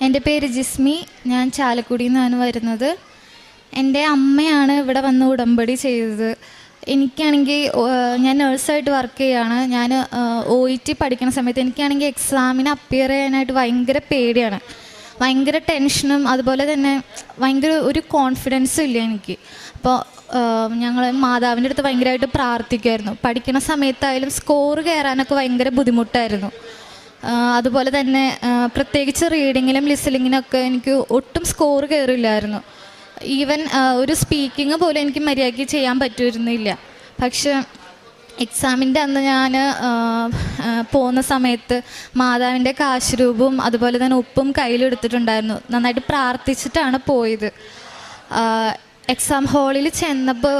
എന്റെ പേര് ജിസ്മി. ഞാൻ ചാലക്കുടിയിൽ നിന്നാണ് വരുന്നത്. എന്റെ അമ്മയാണ് ഇവിടെ വന്ന് ഉടമ്പടി ചെയ്തത്. എനിക്കാണെങ്കിൽ ഞാൻ നേഴ്സായിട്ട് വർക്ക് ചെയ്യുകയാണ് ഞാൻ ഒ ഇ ടി പഠിക്കുന്ന സമയത്ത് എനിക്കാണെങ്കിൽ എക്സാമിന് അപ്പിയർ ചെയ്യാനായിട്ട് ഭയങ്കര പേടിയാണ്. ഭയങ്കര ടെൻഷനും അതുപോലെ തന്നെ ഭയങ്കര ഒരു കോൺഫിഡൻസും ഇല്ല എനിക്ക്. അപ്പോൾ ഞങ്ങൾ മാതാവിന്റെ അടുത്ത് ഭയങ്കരമായിട്ട് പ്രാർത്ഥിക്കുമായിരുന്നു. പഠിക്കുന്ന സമയത്തായാലും സ്കോർ കയറാനൊക്കെ ഭയങ്കര ബുദ്ധിമുട്ടായിരുന്നു. അതുപോലെ തന്നെ പ്രത്യേകിച്ച് റീഡിങ്ങിലും ലിസണിങ്ങിനൊക്കെ എനിക്ക് ഒട്ടും സ്കോർ കയറില്ലായിരുന്നു ഈവൻ ഒരു സ്പീക്കിംഗ് പോലും എനിക്ക് മര്യാദയ്ക്ക് ചെയ്യാൻ പറ്റുമായിരുന്നില്ല പക്ഷെ എക്സാമിന്റെ അന്ന് ഞാൻ പോകുന്ന സമയത്ത് മാതാവിന്റെ കാശുരൂപവും അതുപോലെ തന്നെ ഉപ്പും കയ്യിലെടുത്തിട്ടുണ്ടായിരുന്നു. നന്നായിട്ട് പ്രാർത്ഥിച്ചിട്ടാണ് പോയത്. എക്സാം ഹാളിൽ ചെന്നപ്പോൾ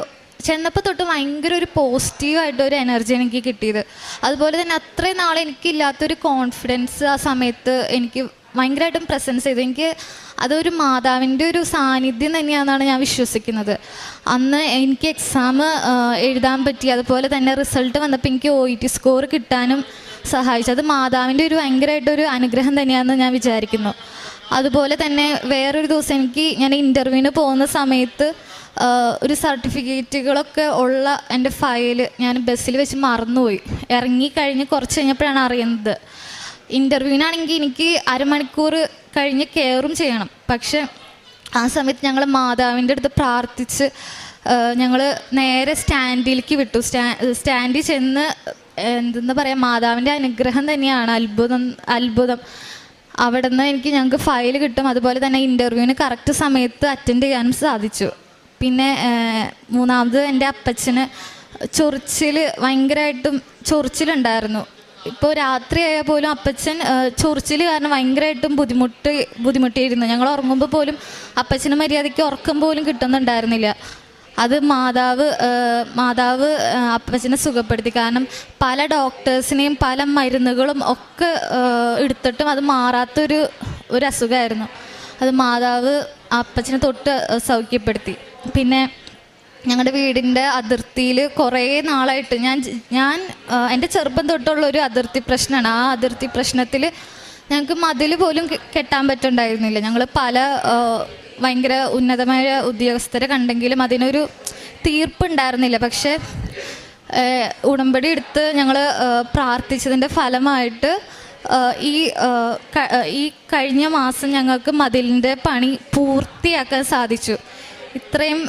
ചെന്നപ്പോൾ തൊട്ട് ഭയങ്കര ഒരു പോസിറ്റീവായിട്ട് ഒരു എനർജി എനിക്ക് കിട്ടിയത്. അതുപോലെ തന്നെ അത്രയും നാൾ എനിക്കില്ലാത്തൊരു കോൺഫിഡൻസ് ആ സമയത്ത് എനിക്ക് ഭയങ്കരമായിട്ടും പ്രസൻസ് ചെയ്തു. എനിക്ക് അതൊരു മാതാവിന്റെ ഒരു സാന്നിധ്യം തന്നെയാണെന്നാണ് ഞാൻ വിശ്വസിക്കുന്നത്. അന്ന് എനിക്ക് എക്സാം എഴുതാൻ പറ്റി. അതുപോലെ തന്നെ റിസൾട്ട് വന്നപ്പോൾ എനിക്ക് ഒ ഇ ടി സ്കോർ കിട്ടാനും സഹായിച്ചു. അത് മാതാവിന്റെ ഒരു ഭയങ്കരമായിട്ടൊരു അനുഗ്രഹം തന്നെയാണെന്ന് ഞാൻ വിചാരിക്കുന്നു. അതുപോലെ തന്നെ വേറൊരു ദിവസം എനിക്ക് ഞാൻ ഇന്റർവ്യൂവിന് പോകുന്ന സമയത്ത് ഒരു സർട്ടിഫിക്കറ്റുകളൊക്കെ ഉള്ള എന്റെ ഫയൽ ഞാൻ ബസ്സിൽ വെച്ച് മറന്നുപോയി. ഇറങ്ങി കഴിഞ്ഞ് കുറച്ച് കഴിഞ്ഞപ്പോഴാണ് അറിയുന്നത്. ഇന്റർവ്യൂവിനാണെങ്കിൽ എനിക്ക് അരമണിക്കൂർ കഴിഞ്ഞ് കയറും ചെയ്യണം. പക്ഷെ ആ സമയത്ത് ഞങ്ങൾ മാതാവിന്റെ അടുത്ത് പ്രാർത്ഥിച്ച് ഞങ്ങൾ നേരെ സ്റ്റാൻഡിലേക്ക് വിട്ടു. സ്റ്റാ സ്റ്റാൻഡിൽ ചെന്ന് എന്തെന്ന് പറയാം മാതാവിന്റെ അനുഗ്രഹം തന്നെയാണ്. അത്ഭുതം അത്ഭുതം. അവിടെ നിന്ന് എനിക്ക് ഞങ്ങൾക്ക് ഫയൽ കിട്ടും. അതുപോലെ തന്നെ ഇന്റർവ്യൂവിന് കറക്റ്റ് സമയത്ത് അറ്റൻഡ് ചെയ്യാനും സാധിച്ചു. പിന്നെ മൂന്നാമത് എന്റെ അപ്പച്ചന് ചൊറിച്ചിൽ ഭയങ്കരമായിട്ടും ചൊറിച്ചിലുണ്ടായിരുന്നു. ഇപ്പോൾ രാത്രിയായാൽ പോലും അപ്പച്ചൻ ചൊറിച്ചിൽ കാരണം ഭയങ്കരമായിട്ടും ബുദ്ധിമുട്ട് ബുദ്ധിമുട്ടിയിരുന്നു. ഞങ്ങൾ ഉറങ്ങുമ്പോൾ പോലും അപ്പച്ചന് മര്യാദയ്ക്ക് ഉറക്കം പോലും കിട്ടുന്നുണ്ടായിരുന്നില്ല. അത് മാതാവ് മാതാവ് അപ്പച്ചനെ സുഖപ്പെടുത്തി. കാരണം പല ഡോക്ടേഴ്സിനെയും പല മരുന്നുകളും ഒക്കെ എടുത്തിട്ടും അത് മാറാത്തൊരു ഒരു അസുഖമായിരുന്നു അത് മാതാവ് അപ്പച്ചനെ തൊട്ട് സൗഖ്യപ്പെടുത്തി. പിന്നെ ഞങ്ങളുടെ വീടിന്റെ അതിർത്തിയിൽ കുറേ നാളായിട്ട് ഞാൻ ഞാൻ എന്റെ ചെറുപ്പം തൊട്ടുള്ള ഒരു അതിർത്തി പ്രശ്നമാണ് ആ അതിർത്തി പ്രശ്നത്തിൽ ഞങ്ങൾക്ക് മതിൽ പോലും കെട്ടാൻ പറ്റുണ്ടായിരുന്നില്ല. ഞങ്ങൾ പല ഭയങ്കര ഉന്നതമായ ഉദ്യോഗസ്ഥരെ കണ്ടെങ്കിലും അതിനൊരു തീർപ്പുണ്ടായിരുന്നില്ല. പക്ഷേ ഉടമ്പടി എടുത്ത് ഞങ്ങൾ പ്രാർത്ഥിച്ചതിന്റെ ഫലമായിട്ട് ഈ ഈ കഴിഞ്ഞ മാസം ഞങ്ങൾക്ക് മതിലിന്റെ പണി പൂർത്തിയാക്കാൻ സാധിച്ചു. ഇത്രയും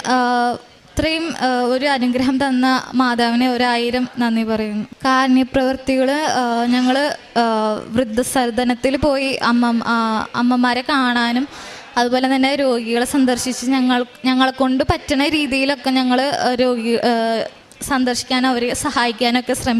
ഇത്രയും ഒരു അനുഗ്രഹം തന്ന മാതാവിനെ ഒരായിരം നന്ദി പറയുന്നു. കാരുണ്യപ്രവൃത്തികൾ ഞങ്ങൾ വൃദ്ധസദനത്തിൽ പോയി അമ്മ അമ്മമാരെ കാണാനും അതുപോലെ തന്നെ രോഗികളെ സന്ദർശിച്ച് ഞങ്ങൾ ഞങ്ങളെ കൊണ്ട് പറ്റുന്ന രീതിയിലൊക്കെ ഞങ്ങൾ രോഗി സന്ദർശിക്കാൻ അവരെ സഹായിക്കാനൊക്കെ ശ്രമിക്കും